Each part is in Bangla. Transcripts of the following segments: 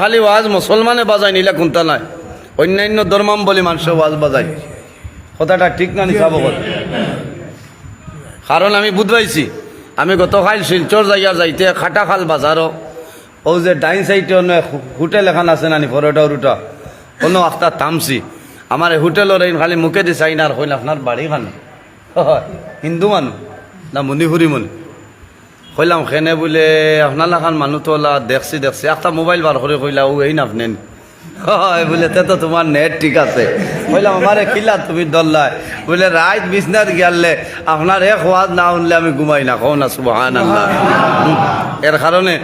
খালি ওয়াজ মুসলমানে বাজায়, নিলে কোনটা নাই? অন্যান্য ধর্মাম বলে মানুষ ওয়াজ বাজায়। কথাটা ঠিক না নি, চাব কারণ আমি বুধবাইছি আমি গতকাল শিলচর যাইয়া যাইতে খাটা খাল বাজারও। ও যে ডাইন সাইডে অন্য হোটেল এখন আছে নানি, পরোটা উরুটা অন্য একটা থামছি। আমার হোটেলের এই খালি মুখে দি চাই না আর কইলে আপনার বাড়ি খান হিন্দু মানুষ না মণিপুরি মনি কইলাম, খেনে বলে আপনার লাখান মানুষ তো দেখছি দেখছি। একটা মোবাইল বার করে কইলা, ও, এই না আপনি হয়, বলে, তে তো তোমার নেট ঠিক আছে। কইলাম আমারে কিলা তুমি দল্লাই? বলে রাত বিছনাত গেলে আপনার এক ওয়াজ না শুনলে আমি ঘুমাই না কও না সুবহান আল্লাহ। এর কারণে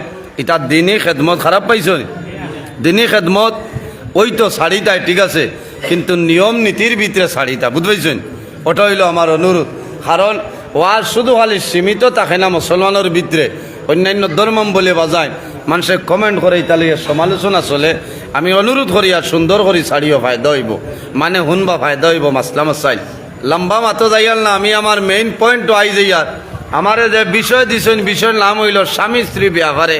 এটা দিনই খেদমত খারাপ পাইছো দিনই খেদমত ওই তো শাড়িটাই ঠিক আছে, কিন্তু নিয়ম নীতির ভিতরে শাড়িটা বুঝতে পারছেন ওটা হইল আমার অনুরোধ কারণ ওয়াজ শুধু খালি সীমিত থাকে না মুসলমানের ভিতরে। অন্যান্য ধর্মম বলে বাজায়। মানুষে কমেন্ট করে ইতালিয়ে সমালোচনা চলে। আমি অনুরোধ করি আর সুন্দর করে ছাড়িও ফায়দা হইব। মানে শুনবা ফায়দা হইব মাসলা মাসাইল লম্বা মাতো যাইয়াল না, আমি আমার মেইন পয়েন্ট আই যাইয়ার আমারে যে বিষয় দিছেন বিষয়ের নাম হইল স্বামী স্ত্রী বিয়া করে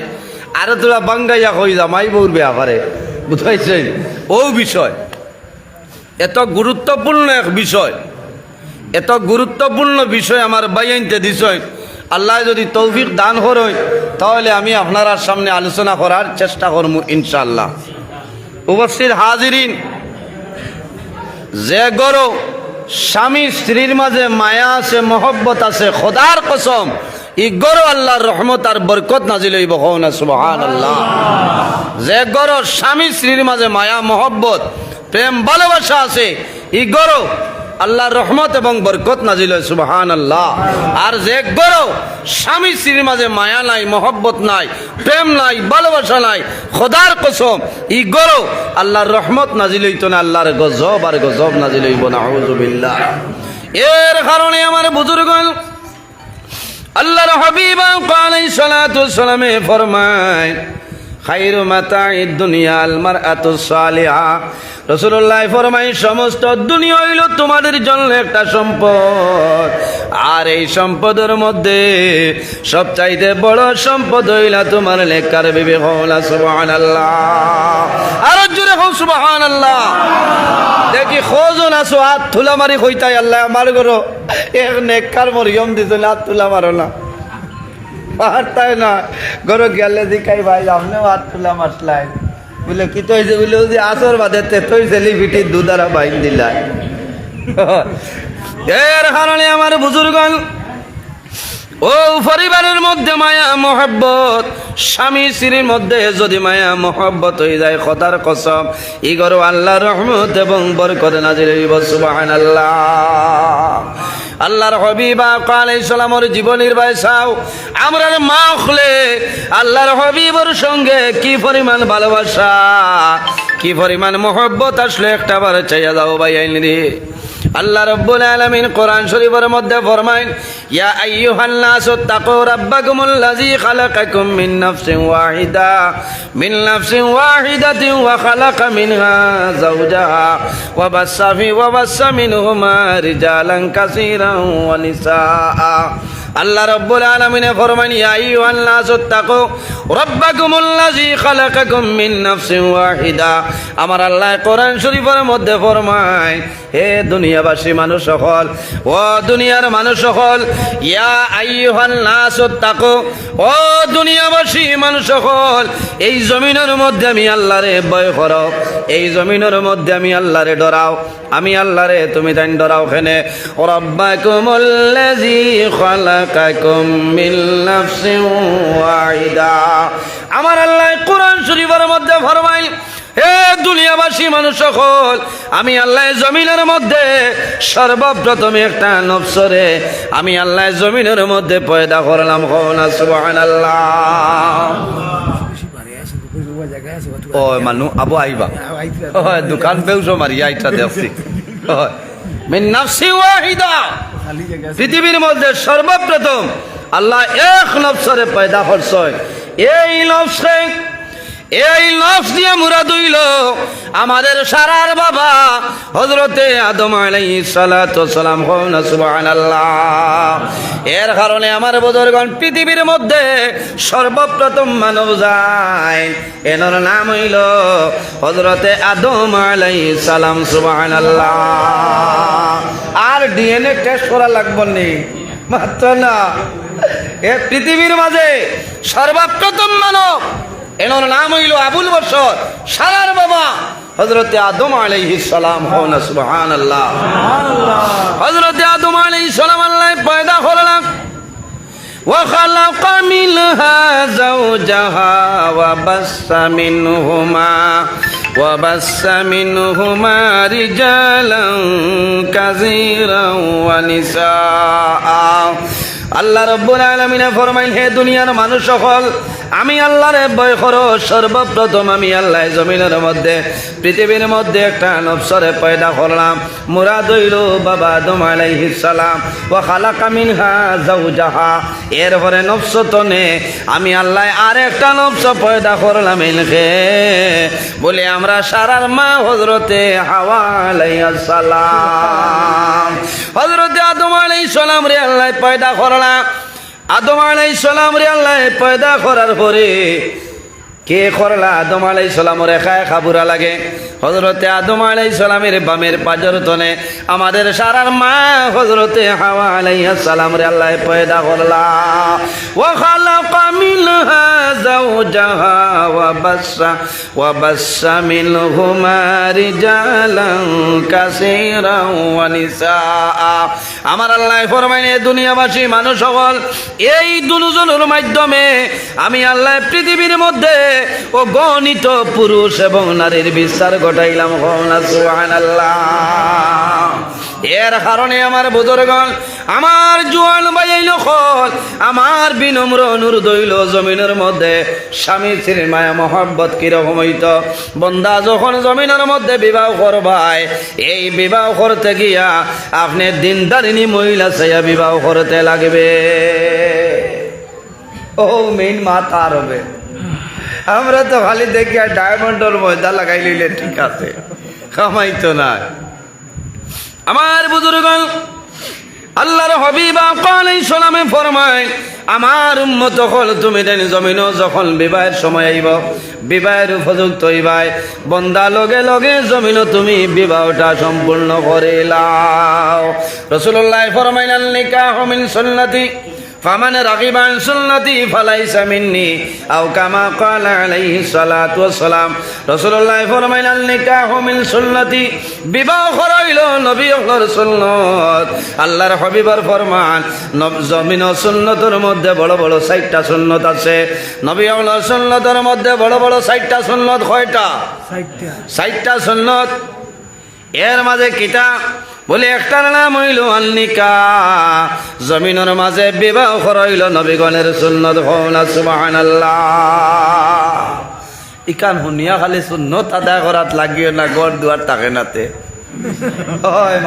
আর তোরা বাঙ্গাইয়া কই জামাই বউর বিয়া করে বুঝাইছেন? ও বিষয়। এত গুরুত্বপূর্ণ এক বিষয়। এত গুরুত্বপূর্ণ বিষয় আমার বাইনতে দিছয় আল্লাহ যদি তৌফিক দান করই তাহলে আমি আপনার সামনে আলোচনা করার চেষ্টা করব ইনশাল্লাহ উপস্থিত হাজিরিন, যে গরো স্বামী স্ত্রীর মাঝে মায়া আছে, মহব্বত আছে, খোদার কসম, ই গরো আল্লাহর রহমত আর বরকত নাজিল আল্লাহ যে গরো স্বামী স্ত্রীর মাঝে মায়া, মহব্বত, প্রেম, ভালোবাসা আছে, ই গরো আল্লাহর রহমত এবং বরকত নাজিল হয় সুবহান আল্লাহ আর যে গরো স্বামী স্ত্রীর মাঝে মায়া নাই, মহব্বত নাই, প্রেম নাই, ভালোবাসা নাই, খোদার কসম ই গরো আল্লাহর রহমত নাজিল হইতো না, আল্লাহর গজব আর গজব নাজিল হইব না আউযুবিল্লাহ এর কারণে আমার বুজুর্গ আল্লাহর হাবিব আলাইহিস সালাতু ওয়াস সালামে ফরমায় খাইরু মাতাই দুনিয়া আল মারআতু সালিহা। রাসূলুল্লাহ ফরমাই সমস্ত দুনিয়া হইল তোমাদের জন্য একটা সম্পদ। আর এই সম্পদের মধ্যে সবচাইতে বড় সম্পদ হইলা তোমার লেখার বিবেক হলা সুবহানাল্লাহ। আর জোরে হও সুবহানাল্লাহ। দেখি খোঁজন আছো হাত থুলা মারি কইতাই আল্লাহ আমার গরো এক নেককার মরিয়ম দিছিল হাত তুলা মারো না। পারতাই না গরো গেলে দিকাই ভাই আপনিও হাত তুলা মাসলাই বলে, কি তো হয়েছে বলে যে আসর বাদে তেতই পিঠি দুদারা বাইন দিলাই। এর কারণে আমার বুজুর্গ ও পরিবারের মধ্যে মায়া, মহব্বত। স্বামী, স্ত্রীর মধ্যে যদি মায়া, মহব্বত হয়ে যায় খতার কসম। ইগর আল্লাহ রহমত এবং বরকত নাজির হইব, সুবহানাল্লাহ। আল্লাহর হবিবা কালে সালামর জীবনের বাইসাও আমরা মা হলে আল্লাহর হবিবর সঙ্গে কি পরিমাণ ভালোবাসা, কি পরিমাণ মোহব্বত আসলে একটা বার চাইয়া দাও ভাই আইন রে। আল্লাহ রব্বুল আলামিন কোরআন শরীফের মধ্যে ফরমাইন ইয়া আইয়ুহান নাসু তাকু রাব্বাকুমুল্লাযী খালাকাকুম মিন নাফসিন ওয়াহিদা, মিন নাফসিন ওয়াহিদাতিন ওয়া খালাকা মিনহা যাওজাহা ওয়া বাসসা ফি, ওয়া বাসসা মিনহুমা রিজালান কাসীরান ওয়া নিসাআ। আল্লাহ রব্বুল আলামিনে ফরমান ইয়া আইয়ুহান নাসু তাকু, রাব্বাকুমুল্লাযী খালাকাকুম মিন নাফসিন ওয়াহিদা। আমার আল্লাহ কোরআন শরীফের মধ্যে ফরমায়, হে দুনিয়াবাসী মানুষ সকল, ও দুনিয়ার মানুষ সকল, ইয়া আইয়ুহান নাসু তাকু, ও দুনিয়াবাসী মানুষ সকল, এই জমিনের মধ্যে আমি আল্লাহরে ভয় করো, এই জমিনের মধ্যে আমি আল্লাহরে ডরাও, আমি আল্লাহরে তুমি তাই ডরাও খেনে রব্বাকুমুল্লাযী খালাকাকুম মিন নাফসিন ওয়াহিদা। আমার আল্লাহ কোরআন শরীফের মধ্যে ফরমাইল, হে দুনিয়াবাসী মানুষ সকল, আমি আল্লাহ জমিনের মধ্যে সর্বপ্রথমে একটা নফসরে আমি আল্লাহ জমিনের মধ্যে পয়দা করলাম কনা সুবহানাল্লাহ। ও মানু, আবু আইবা। দোকান পেউছো মারি আইটা দেখছি। মিন নাফসি ওয়াহিদা। পৃথিবীর মধ্যে সর্বপ্রথম আল্লাহ এক নবসরে পয়দা করছে। এই নফসে এই নফস দিয়ে মুরা দইল। আমাদের সারার বাবা হজরতে আদম আলাইহিস সালাতু সালাম হন সুবহানাল্লাহ। এর কারণে আমার বদরগণ পৃথিবীর মধ্যে সর্বপ্রথম মানব যায় এনার নাম হইল হজরতে আদম আলাইহিস সালাম, সুবহানাল্লাহ। আর ডিএনএ টেস্ট করা লাগবো নি, মাত্র না। এ পৃথিবীর মাঝে সর্বপ্রথম মানব এনার নাম হইল আবুল বসর সারার বাবা হজরতে আদম আলাইহিস সালাম হন সুবহানাল্লাহ হজরতে আদম আলাইহিস সালাম আল্লাহ পয়দা করলাম وخلق منها زوجها وبث منهما وبث منهما رجالا كثيرا ونساء আল্লাহ রব্বুল আলমিনে ফরমাইল হে দুনিয়ার মানুষ সকল, আমি আল্লাহরে ভয় করো। সর্বপ্রথম আমি আল্লাহ জমিনের মধ্যে, পৃথিবীর মধ্যে একটা নবসরে পয়দা করলাম। মুরাদ হইল বাবা আদম সালাম ও খালাকা মিনহা জাউজাহা এরপরে নবসতনে আমি আল্লাহ আর একটা নবস পয়দা করলাম, এলকে। বলে, আমরা সারার মা হজরতে হাওয়া আলাইহিস সালাম। সালাম রে আল্লাহ পয়দা করলাম আদম আলাই সালাম রে আল্লাহ পয়দা করার পরে কে করলা আদম আলাই সালামর একায় খাবুরা লাগে? হজরতে আদম আলাই সালামের বামের পাজর তনে আমাদের সারার মা হজরতে হাওয়া আলাইহা সালাম রে আল্লাহ পয়দা করলা। ও খালাকা মিনহা যাওজাহা ওয়া বাসসা ওয়া বাসসা মিনহুমা রিজালান কাসীরান ওয়া নিসা আমার আল্লাহ ফরমাইনে, দুনিয়াবাসী মানুষ সকল, এই দুজনের মাধ্যমে আমি আল্লাহ পৃথিবীর মধ্যে ও গণিত পুরুষ এবং নারীর বিচার ঘটাইলাম এর কারণে আমার বুজুর্গণ, আমার জোয়ান বাইল খল আমার বিনম্র অনুরোধ হইল জমিনের মধ্যে স্বামী স্ত্রীর মায়া মহব্বত কীরকম হইত? বন্দা যখন জমিনের মধ্যে বিবাহ করবাই এই বিবাহ করতে গিয়া আপনি দিনদারিনী মহিলা চাইয়া বিবাহ করতে লাগবে। ও মেইন মাথা আর হবে। আমরা তো খালি দেখি আর ডায়মন্ডর ময়দা লাগাই লইলে ঠিক আছে। কামাই তো না। আমার বুজুর্গণ, আল্লাহর হবিবা কালাই সালামে ফরমায়, আমার উম্মত হল তুমি দেন জমিন যখন বিবাহের সময় আইব, বিবাহের উপযুক্ত হইবাই। বন্দা লগে লগে জমিন তুমি বিবাহটা সম্পূর্ণ করে লাও। রসুল্লাহ ফরমাইনাল নিকাহ মিন সুন্নতি। ফামান রাগিবান সুন্নতি ফালাইসা মিন্নি আও কামা ক্বালা আলাইহি সালাতু ওয়াসসালাম। রাসূলুল্লাহ ফরমাইলেন নিকাহু মিন সুন্নতি বিবাহ করাইল নবী হলোর সুন্নত। আল্লাহর হাবিবার ফরমান জমিন সুন্নতের মধ্যে বড় বড় সাইটটা সুন্নত আছে। নবী হলোর সুন্নতের মধ্যে বড় বড় সাইটটা সুন্নত কয়টা? সাইটটা সুন্নত। এর মাঝে কিতা? বলে, একটার নাম হইল আল্লিকা জমিনের মাঝে বিবাহ হইল নবীগণের সুন্নত হওনা সুবহানাল্লাহ। ইকান শুনিয়া খালি সুন্নত আদায় করাত লাগিও না, গড় দুয়ার থাকে নাতে। হয়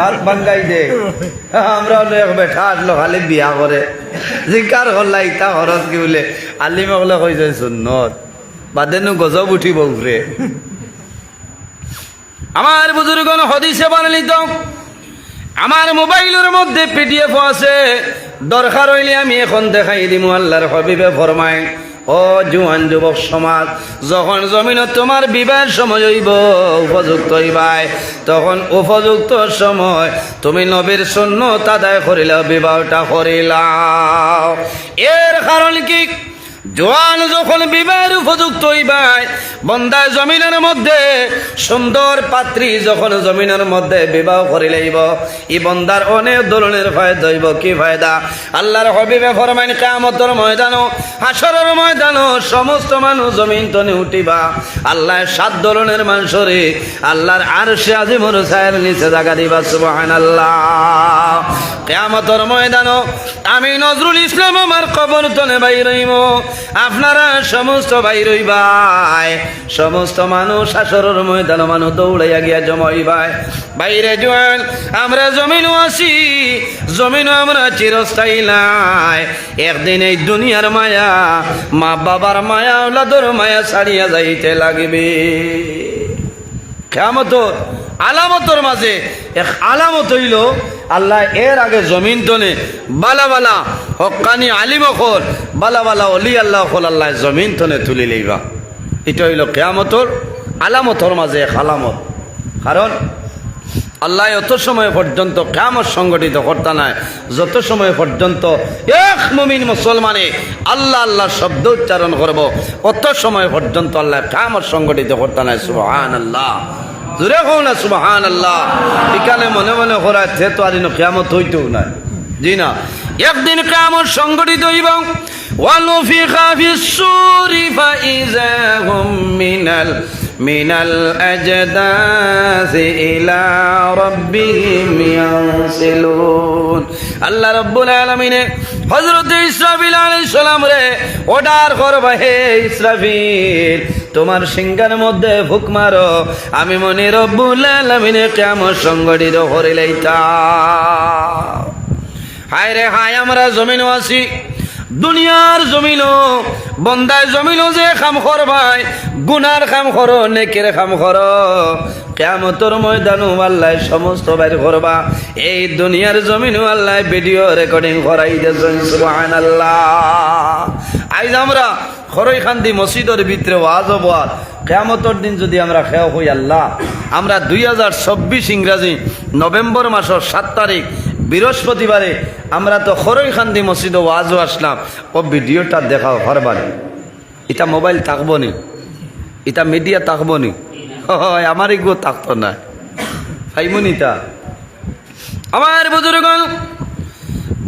দে। এক বেঠা খালি বিয়া খরচ কি গজব উঠিব ঘুরে আমার বুজুর্গণ হদিসে বানালিত আমার মোবাইলের মধ্যে পিডিএফ আছে। দরকার হইলে আমি এখন দেখাই দিমু, আল্লাহর হবিবে ফরমায়। ও জুয়ান যুবক সমাজ, যখন জমিনত তোমার বিবাহের সময় হইব, উপযুক্ত হইবাই। তখন উপযুক্ত সময় তুমি নবীর শূন্য তাদায় করিলাও, বিবাহটা করিলাও। এর কারণ কি? জোয়ান যখন বিবাহের উপযুক্ত হইবাই বন্দায় জমিনের মধ্যে, সুন্দর পাত্রী যখন জমিনের মধ্যে বিবাহ করিলেইব ই বন্দার অনেক ধরনের ফায়দা হইব। কি ফায়দা? আল্লাহর হবিবে ফরমাইন কামতর ময়দানো হাসরের ময়দানো সমস্ত মানুষ জমিন তনে উঠিবা। আল্লাহ সাত ধরনের মানুষরে আল্লাহর আর সে আজিমর সায়ের নিচে জাগা দিবা, সুবহানাল্লাহ। কেয়ামতর ময়দান আমি নজরুল ইসলাম আমার কবর তলে বাই রইব আপনারা সমস্ত বাই রইবাই সমস্ত মানুষ আসরের ময়দান মানুষ দৌড়াইয়া গিয়া জমাইবাই বাইরে জোয়ান, আমরা জমিনও আছি, জমিনও আমরা চিরস্থায়ী নাই। একদিন এই দুনিয়ার মায়া, মা বাবার মায়া, ওলাদর মায়া ছাড়িয়া যাইতে লাগবে। কেমতর আলামতর মাঝে। এক আলামত হইল, আল্লাহ এর আগে জমিন তনে বালা বালা হকানি আলিম অকল বালা বালা অলি আল্লাহ অকল আল্লাহ জমিন তনে তুলি লইবা। এটা হইল কেয়ামতর আলামতর মাঝে এক আলামত। কারণ আল্লাহ অত সময় পর্যন্ত কেমন সংগঠিত করতে নাই, যত সময় পর্যন্ত এক মুমিন মুসলমানে আল্লাহ আল্লাহ শব্দ উচ্চারণ করব, অত সময় পর্যন্ত আল্লাহ কেমন সংগঠিত করতে নাই সুবহান আল্লাহ জোরে কও না সুবাহান আল্লাহ এখানে মনে মনে করা যে তো আর কেয়ামত হইতেও না জি না। একদিন কেয়ামত সংগঠিত হইব। ওয়ালুফিখা ফিস সুরি ফাইজা হুম মিনাল من الأجداث إلى ربهم ينسلون আল্লাহ রব্বুল আলমিনে হজরত ইসরাফিল আলাইহিস সালাম রে অর্ডার করবা হে ইসরাফিল তোমার সিংহার মধ্যে ফুক মারো আমি মনে রব্বুল আলমিনে কেমন সংগঠিত করিলাইতা হায় রে হায় আমরা জমিনও আছি দুনিয়ার জমিনও, বন্দায় জমিনও যে খাম খর ভাই, গুনার খাম খর, নেকের খাম খর। কেমতর ময়দানু আল্লাহ সমস্ত বাইর করবা। এই দুনিয়ার জমিনও আল্লাহ ভিডিও রেকর্ডিং করাই আল্লাহ আইজ আমরা খরই খান্দি মসজিদের ভিতরে ওয়াজ হবার কেয়ামতর দিন যদি আমরা খেয়া হই আল্লাহ, আমরা দুই হাজার চব্বিশ ইংরাজি নভেম্বর মাসের সাত তারিখ বৃহস্পতিবারে আমরা তো হরই খান্দি মসজিদে ওয়াজও আসলাম। ও ভিডিওটা দেখাও হরবারে এটা মোবাইল থাকব নি? এটা মিডিয়া থাকব নি? হয় আমার এগুলো থাকতো না। ফাইমনিতা আমার বুজুর্গ,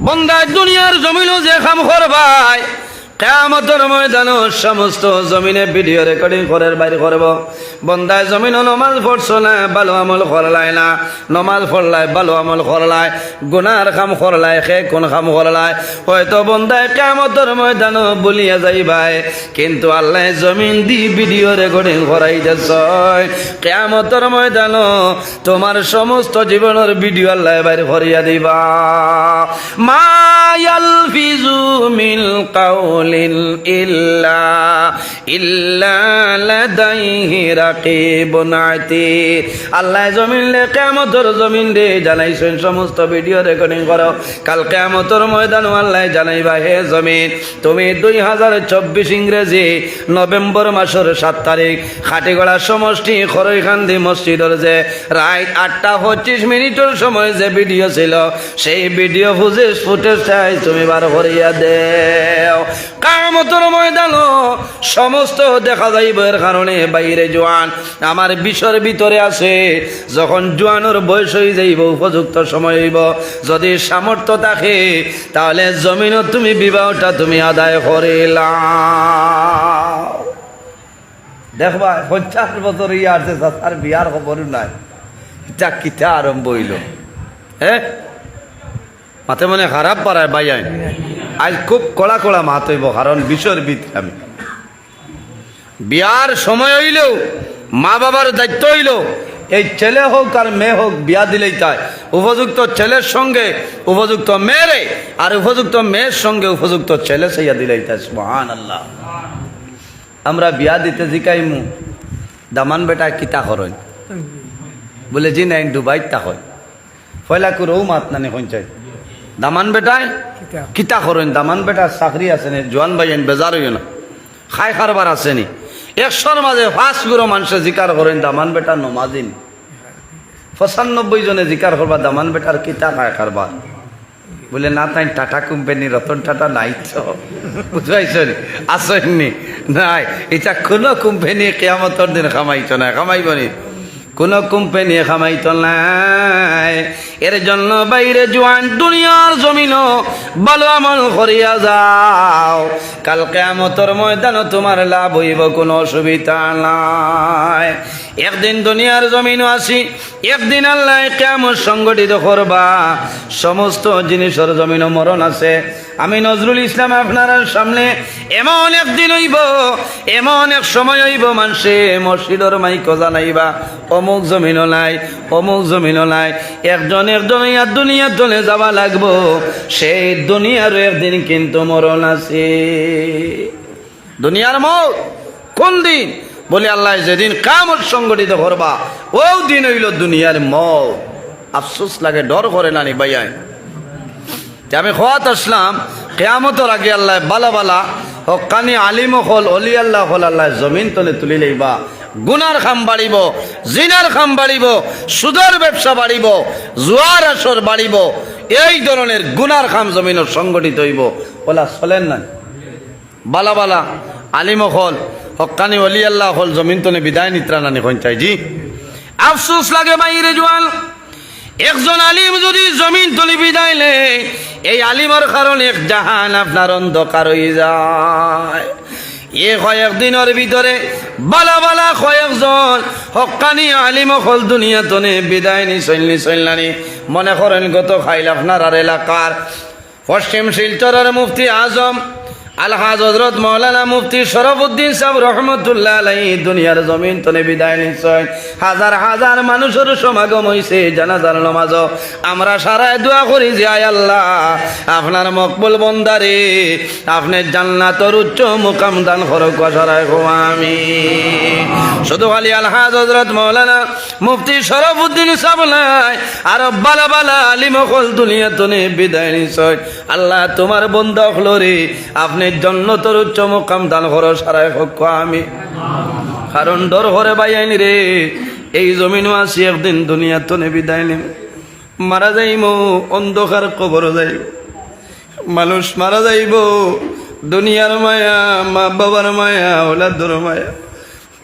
বন্দায় দুনিয়ার জমিনও যে খাম ভাই কেমতর ময়দান সমস্ত জমিনে ভিডিও রেকর্ডিং করার বাইরে করব। বন্দায় জমিন নমাজ পড়ছো না, ভালো আমল করলাই না। নমাজ পড়লাই, ভালো আমল করলাই। গুনার কাম করলাই সে কোন কাম করলাই? হয়তো বন্দায় কেমতর ময়দান বলিয়া যাই ভাই কিন্তু আল্লাহ জমিন দি ভিডিও রেকর্ডিং করাই দেছ কেমতর ময়দান তোমার সমস্ত জীবনের ভিডিও আল্লাহ বাইরে করিয়া দিবা। মায়াল ফিজু মিল কাউলিল ইল্লা ইল্লা লাদাইহি রাকিবুন আতীদ আল্লাহ জমিন লে কিয়ামতের জমিন রে জানাইছেন, সমস্ত ভিডিও রেকর্ডিং করো। কাল কিয়ামতের ময়দান আল্লাহ জানাইবা, হে জমিন, তুমি দুই হাজার চব্বিশ ইংরেজি নভেম্বর মাসের সাত তারিখ, খাটিগড়া সমষ্টি খরইখান্দি মসজিদের যে রাত আটটা পঁচিশ মিনিটের সময় যে ভিডিও ছিল, সেই ভিডিও ফুটেজ চাই, তুমি বার করিয়া দেও। কামতর ময়দান সমস্ত দেখা যাইব এর কারণে বাইরে জোয়ান আমার বিষর ভিতরে আছে। যখন জোয়ানোর বয়স হয়ে যাইব, উপযুক্ত সময় হইব, যদি সামর্থ্য থাকে, তাহলে জমিনও তুমি, বিবাহটা তুমি আদায় করিলা দেখবা পঞ্চাশ বছর ইয়ে আসছে তার বিয়ার খবর নাই ইটা কিটা আরম্ভ হইল? হ্যাঁ? মাথে মনে খারাপ পারায় বাইয়াই আজ খুব কড়া কড়া মাত হইব, কারণ ভিতরে আমি। বিয়ার সময় হইলেও, মা বাবার দায়িত্ব হইল এই ছেলে হোক আর মেয়ে হোক বিয়া দিলেই তাই। উপযুক্ত ছেলের সঙ্গে উপযুক্ত মেয়েরে, আর উপযুক্ত মেয়ের সঙ্গে উপযুক্ত ছেলে সেইয়া দিলেই তাই মহান আল্লাহ আমরা বিয়া দিতে জিকাইমু, দামান বেটা কিতা করেন? বলে, জি নাই ডুবাই তা হয় পয়লা করেও মাত নানি সঞ্চয় দামান বেটায় কিতা করেন? দামান বেটা চাকরি আছে নি, জোয়ান ভাইয়েন বেজার হইও না। খাই খারবার আছে নি। একশোর মাঝে ফার্স্টগুলো মানুষে জিকার করেন, দামান বেটা নমাজিন পঁচানব্বই জনে জিকার করবা, দামান বেটার কিতা খায় কারবার বলে, না তাই টাটা কোম্পানি, রতন টাটা নাই তো। বুঝবাইছ নি? আসেননি? নাই। এটা কোনো কোম্পানি কেয়ামতর দিন কামাইছ না কামাইব নি। কোনো কোম্পানি খামাইতো নাই। এর জন্য বাইরে জোয়ান দুনিয়ার জমিন ভালো আমল করিয়া যাও। কালকে আমতর ময়দানও তোমার লাভ হইব, কোনো অসুবিধা নাই। একদিন দুনিয়ার জমিনও আসি, একদিন আল্লাহ কেমন সংগঠিত করবা। সমস্ত জিনিসের জমিনও মরণ আছে। আমি নজরুল ইসলাম আপনার সামনে এমন একদিন হইব, এমন এক সময় হইব, মানুষে মসজিদর মাইক জানাইবা। অমুক জমিনও নাই, অমুক জমিনও নাই। একজন একজন ইয়ার দুনিয়ার জনে যাওয়া লাগবো। সেই দুনিয়ারও একদিন কিন্তু মরণ আছে। দুনিয়ার মৌ কোন দিন? বলে আল্লাহ, যেদিন কামত সংগঠিত করবা ও দিন হইল দুনিয়ার মৌ আফসোস লাগে, ডর করে নানি ভাইয়াই যে আমি খোয়াত আসলাম, কেয়ামতর আগে আল্লাহ বালা বালা, হকানি আলিম হল অলি আল্লাহ হল আল্লাহ জমিন তলে তুলি লইবা। গুনার খাম বাড়িব, জিনার খাম বাড়িব, সুদের ব্যবসা বাড়িব, জুয়ার আসর বাড়িব, এই ধরনের গুনার খাম জমিনের সংগঠিত হইব। ওলা চলেন না। বালা বালা, আলিম হল, হকানি অলি আল্লাহ হল, জমিন তলে বিদায় নিত্রা নানি কইতাই জি। আফসোস লাগে বাইরে জোয়াল, একজন আলিম যদি জমিন তুলি বিদাইলে এই আলিমের কারণে এক জাহান আপনার অন্ধকার হয়ে যায়। এ কয়েকদিনের ভিতরে, বালা বালা কয়েকজন হকানি আলিম হল দুনিয়া তনে, বিদায় নি চলনি চললানি মনে করেন গত খাইল আপনার আর এলাকার। পশ্চিম শিলচরের মুফতি আজম আলহাজ হজরত মৌলানা মুফতি শরফুদ্দিন সাহেব রহমতুল্লাহ আলাই দুনিয়ার জমিন তনে বিদায় নিশ্চয়। হাজার হাজার মানুষের সমাগম হয়েছে জানাজার নমাজ। আমরা সারায় দোয়া করি যে, আয় আল্লাহ, আপনার মকবুল বন্দারে, আপনি জান্নাতর উচ্চ মুকাম দান করক সারায় আমি শুধু খালি আলহাজ হজরত মৌলানা মুফতি শরফুদ্দিন সাহেব নাই, আর বালা বালা আলিম কল দুনিয়া তনে বিদায় নিশ্চয়। আল্লাহ তোমার বন্ধ হলো রে, আপনি জন্নতর উচ্চ মুকাম দান করো, সারায় হক আমি কারণ ডর ঘরে বাইআইনি রে, এই জমিনও আসি একদিন দুনিয়া তনে বিদায় নিম। মারা যাইব অন্ধকার কবর যাইব। মানুষ মারা যাইব, দুনিয়ার মায়া মা বাবার মায়া, ওলাদর মায়া।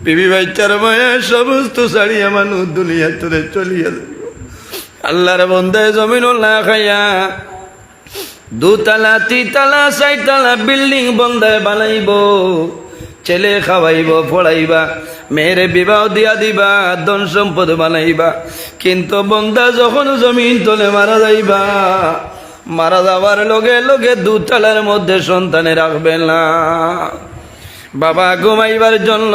বিবি বাচ্চার মায়া সমস্ত ছাড়িয়া মানুষ দুনিয়া তোরে চলিয়া আল্লাহর বন্ধায় জমিন না খাইয়া দুতলা, তিতলা চাইতলা বিল্ডিং বন্ধায় বানাইব, ছেলে খাওয়াইব, পড়াইবা, মেয়েরে বিবাহ দিয়া দিবা, ধন সম্পদ বানাইবা। কিন্তু বন্ধা যখন জমিন তলে মারা যাইবা, মারা যাওয়ার লগে লগে দুতলার মধ্যে সন্তানে রাখবে না। বাবা ঘুমাইবার জন্য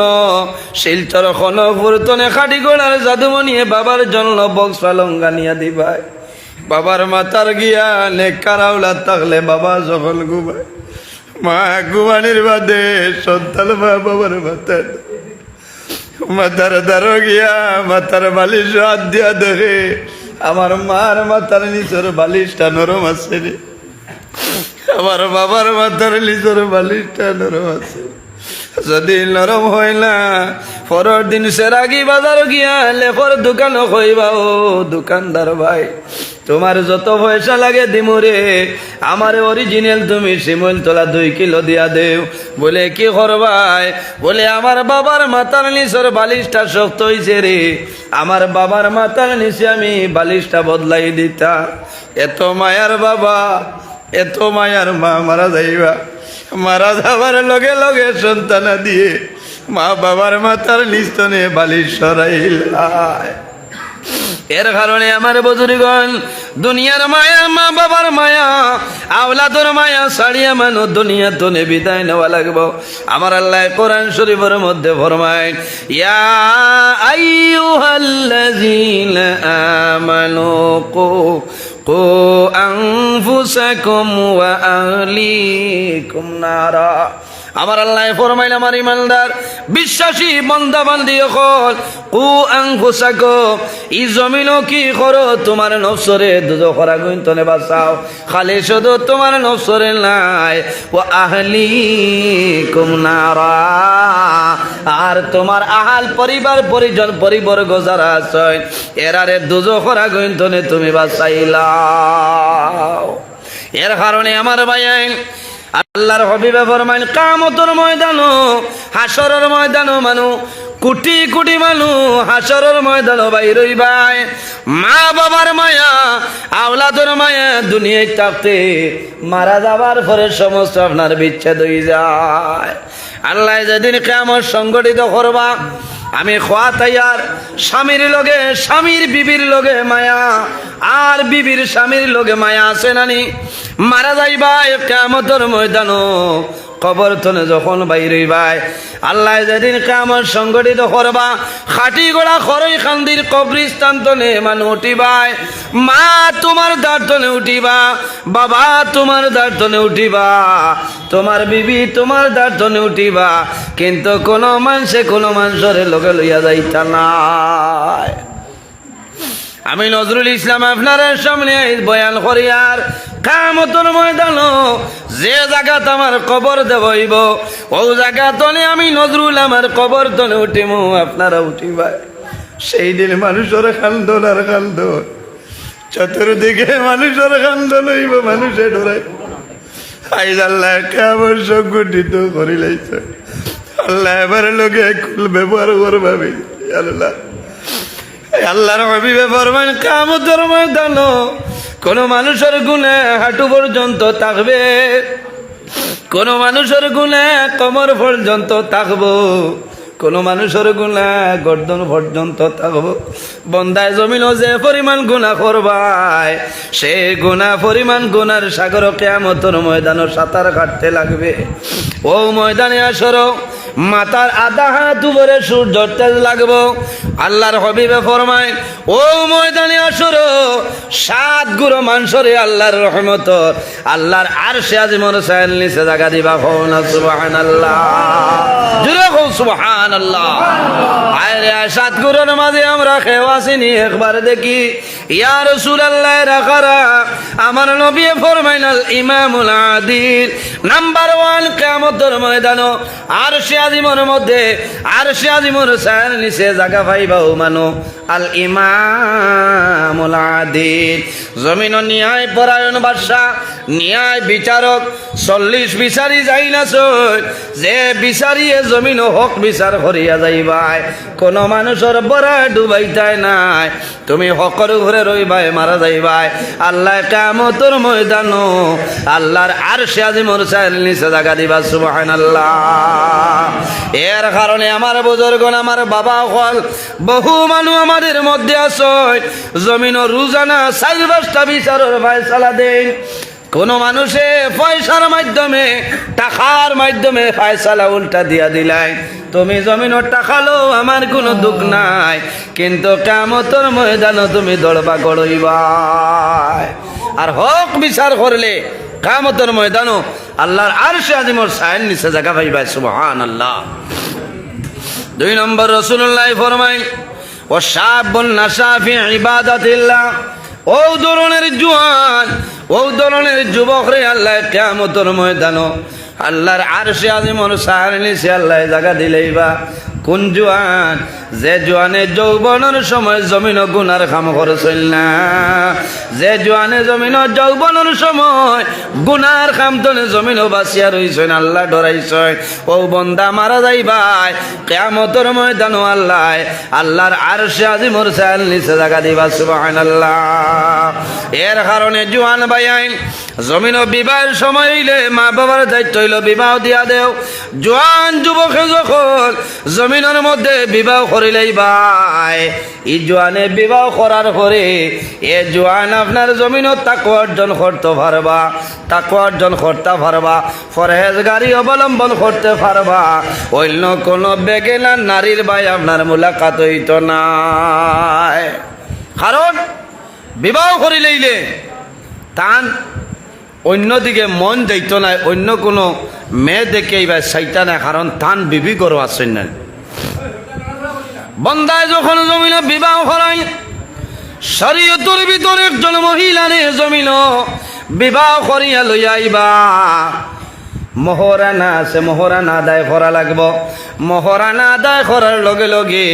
শিলচর খন ফুরতনে খাটি গোড়ার জাদুমনিয়ে বাবার জন্য বক্স পালঙ্গা নিয়া দিবাই। বাবার মাথার গিয়া নেকার থাকলে বাবা যখন ঘুমায়, মা ঘুমানির বাদে সন্তান মা বাবার মাথায় মাথার দ্বারো গিয়া মাথার বালিশ হাত দিয়া দেখে আমার মার মাথার নিচের বালিশটা নরম আছে রে। আমার বাবার মাথার নিচের বালিশটা নরম আছে। যদি নরম না পরের দিন সেরাগি বাজার গিয়া লেখর দোকানও কইবা ও দোকানদার ভাই, তোমার যত পয়সা লাগে দিমুরে আমার অরিজিনাল তুমি শিমুল তোলা দুই কিলো দিয়া দেও। বলে, কি করবাই বলে, আমার বাবার মাথার নিচের বালিশটা শক্ত হইছে রে। আমার বাবার মাথার নিচে আমি বালিশটা বদলাই দিতা এত মায়ার বাবা, এত মায়ার মা মারা যাইবা। মারা যাবার লগে লগে সন্তানা দিয়ে মা বাবার মাথার নিস্তনে বালিশ সরাইলায় এর কারণে আমার বজুরিগণ, দুনিয়ার মায়া, মা বাবার মায়া, আওলাদর মায়া সারিয়া মানু দুনিয়া তো বিদায় নেওয়া লাগবো। আমার আল্লাহ কোরআন শরীফের মধ্যে ফরমায়, ইয়া আইয়ুহাল্লাযীনা আমানু কু কু ওয়া আহলিকুম নারা আমার আল্লাহ ফরমাইল আমার ইমানদার, বিশ্বাসী বন্দা বান্দি হল। কু আংফুসাকো ই জমিনও কি করো তোমার নফসরে দুধ করা গুন্তনে বাঁচাও। খালি শুধু তোমার নফসরে নাই। ও আহলি কুমনারা আর তোমার আহাল পরিবার, পরিজন, পরিবর্গ যারা আছে এরারে দুজো করা গুন্তনে তুমি বাঁচাইলাও। এর কারণে আমার ভাই আল্লাহর হবিবে ফরমাইন, কামতর ময়দানো হাসরের ময়দানো মানু, কোটি কোটি মানু হাসরের ময়দানো ভাই মা বাবার মায়া, আওলাদর মায়া দুনিয়ায় থাকতে মারা যাবার পরে সমস্ত আপনার বিচ্ছেদ হয়ে যায়। আল্লাহ যেদিন কেমন সংগঠিত করবা আমি খোয়া তাইয়ার স্বামীর লগে, স্বামীর বিবির লগে মায়া, আর বিবির স্বামীর লগে মায়া আছে নানি। মারা যাইবা কেমতর ময়দানো কবর তনে যখন বাইরে ভাই আল্লাহ যেদিন কামর সংগঠিত করবা খাটি গোড়া খরই খান্দির কবরিস্তান তনে মান উঠিবাই, মা তোমার দাঁড় তনে উঠিবা, বাবা তোমার দাঁড় তনে উঠিবা, তোমার বিবি তোমার দাঁড় তনে উঠিবা, কিন্তু কোনো মানুষে কোনো মানুষের লগে লইয়া যাইতা নাই। আমি নজরুল ইসলাম আপনার সামনে বয়ান করি আর কামতর ময়দান, যে জায়গাত আমার কবর দেবইব ও জায়গা তনে আমি নজরুল আমার কবর তনে উঠিম, আপনারা উঠিবা সেই দিন মানুষের খান্দন আর খান্দন, চতুর্দিকে মানুষের খান্দন হইব, মানুষে ডরাই। আইজ আল্লাহ কেমন সংগঠিত করিলাইছে আল্লাহ এবার লোকে কুল ব্যবহার করবাবি আল্লাহ আল্লাহর হবিবে ফরমান, কামতের ময়দান কোন মানুষের গুণে হাঁটু পর্যন্ত থাকবে কোন মানুষের গুণে কমর পর্যন্ত থাকব কোন মানুষের গুণা গর্দন পর্যন্ত থাকব বন্দায় জমিনও যে পরিমাণ গুণা করবায়, সে গুণা পরিমাণ গুণার সাগর কেমতর ময়দান সাঁতার কাটতে লাগবে। ও ময়দানে আসর মাতার আধা হাত উপরে সূর্য তেজ লাগবো। আল্লাহর হবিবে ফরমায়, ও ময়দানে আসর, সাত গুরু মানসরে আল্লাহর রহমত। আল্লাহর আর সে আজি মনে চাইল, নিচে জাগা দিবা। হন সুবাহান আল্লাহ জুড়ে হোক সুবাহান আল্লাহ আরে সাত গুরুর মাঝে আমরা খেয়ে আসিনি, একবার দেখি। ইয়া রসুল আল্লাহ রাখারা আমার নবী ফরমাইনাল ইমামুল আদিল, নাম্বার ওয়ান কেমতর ময়দান আর সে আজিমর মধ্যে আর সে আজিমর সার নিচে জাগা ভাই বাহু মানো। আল আদিল। জমিন ন্যায় পরায়ণ বাদশা ন্যায় বিচারক, চল্লিশ বিচারি যাই না যে বিচারিয়ে জমিন হক বিচার করিয়া যাইবাই। কোনো মানুষের বড়া ডুবাইতাই নাই। তুমি হকর ঘরে রইবাই মারা যাইবাই। আল্লাহ কামতর ময়দান আল্লাহর আর সে আজি মোর চাইল নিচে জাগা দিবা সুবাহান আল্লাহ এর কারণে আমার বুজুর্গন আমার বাবা হল বহু মানুষ আমাদের মধ্যে আসয় জমিন রোজানা চার পাঁচটা বিচারের চালা দেন। কোন মানুষে পয়সার মাধ্যমে, টাকার মাধ্যমে ফায়সালা উল্টা দিয়া দিলাই। তুমি জমিনের টাকালো আমার কোনো দুঃখ নাই। কিন্তু কামতর ময়দান তুমি দড়বা গড়ইবাই। আর হক বিচার করলে কামতর ময়দানও আল্লাহর আর সে আজিমর সাইন নিচে জায়গা পাইবাই সুবহান আল্লাহ দুই নম্বর রসুল্লাহ ফরমাই ও সাবন নাসাফি ইবাদাতিল্লাহ। ও ধরনের জুয়ান, ও ধরনের যুবক রে আল্লাহ কেমতর ময়দান। আল্লাহর আর সে আজিমর সাহার নিচে আল্লাহ জায়গা দিলেই বা। কোন জোয়ান? যে জোয়ানে যৌবনের সময় জমিন গুনার খাম করছিল না। যে জোয়ানে জমিন যৌবনের সময় গুনার খাম তনে জমিন বাঁচিয়া রইছেন, আল্লাহ ডরাইছেন। ও বন্দা মারা যাইবাই কেমতর ময়দানো আল্লাহ। আল্লাহর আর সে আজি মোর চাল নিচে জাগা দিবা সুবাহান আল্লাহ এর কারণে জোয়ান ভাই আইন, জমিন বিবাহের সময় হইলে মা বাবার দায়িত্ব হইল বিবাহ দিয়া দেও। জোয়ান যুবকে যখন জমিনের মধ্যে বিবাহ করিলেই ভাই। ই জোয়ানে বিবাহ করার পরে এ জোয়ান আপনার জমিনত তাকে অর্জন করতে পারবা তাকে অর্জন করতে পারবা ফরহেজ গাড়ি অবলম্বন করতে পারবা। অন্য কোনো বেগেনা নারীর ভাই আপনার মোলাকাত হইত নাই কারণ বিবাহ করিলেইলে তান অন্যদিকে মন যাইত নাই অন্য কোনো মেয়ে দেখে এইবার চাইতা নাই কারণ তান বিবি করো আসেন না বন্দায় যখন জমিন বিবাহ করাই, শরীয়তর ভিতরে একজন মহিলারে জমিন বিবাহ করিয়া লইয়া আইবা। মহরানা আছে, মহরানা আদায় করা লাগব। মহরানা আদায় করার লগে লগে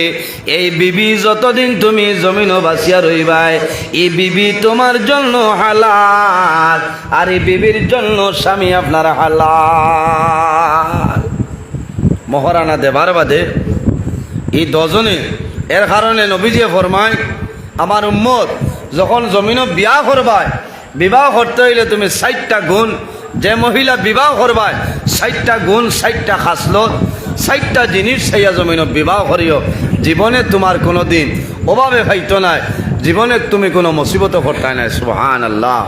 এই বিবি যতদিন তুমি জমিনও বাঁচিয়া রইবাই, এই বিবি তোমার জন্য হালাল, আর এই বিবির জন্য স্বামী আপনার হালাল। মহারানা দেবার বাদে এই দজনে এর কারণে নবীজিয়ে ফরমায় আমার উম্মত, যখন জমিনও বিয়া করবায় বিবাহ করতে হইলে তুমি ষাটটা গুণ, যে মহিলা বিবাহ করবায় ষাটটা গুণ ষাটটা খাসলত ষাটটা জিনিস সেইয়া জমিনও বিবাহ করিও জীবনে তোমার কোনো দিন অভাবে খাইতো নাই জীবনে তুমি কোনো মুসিবত করতে নাই সুহান আল্লাহ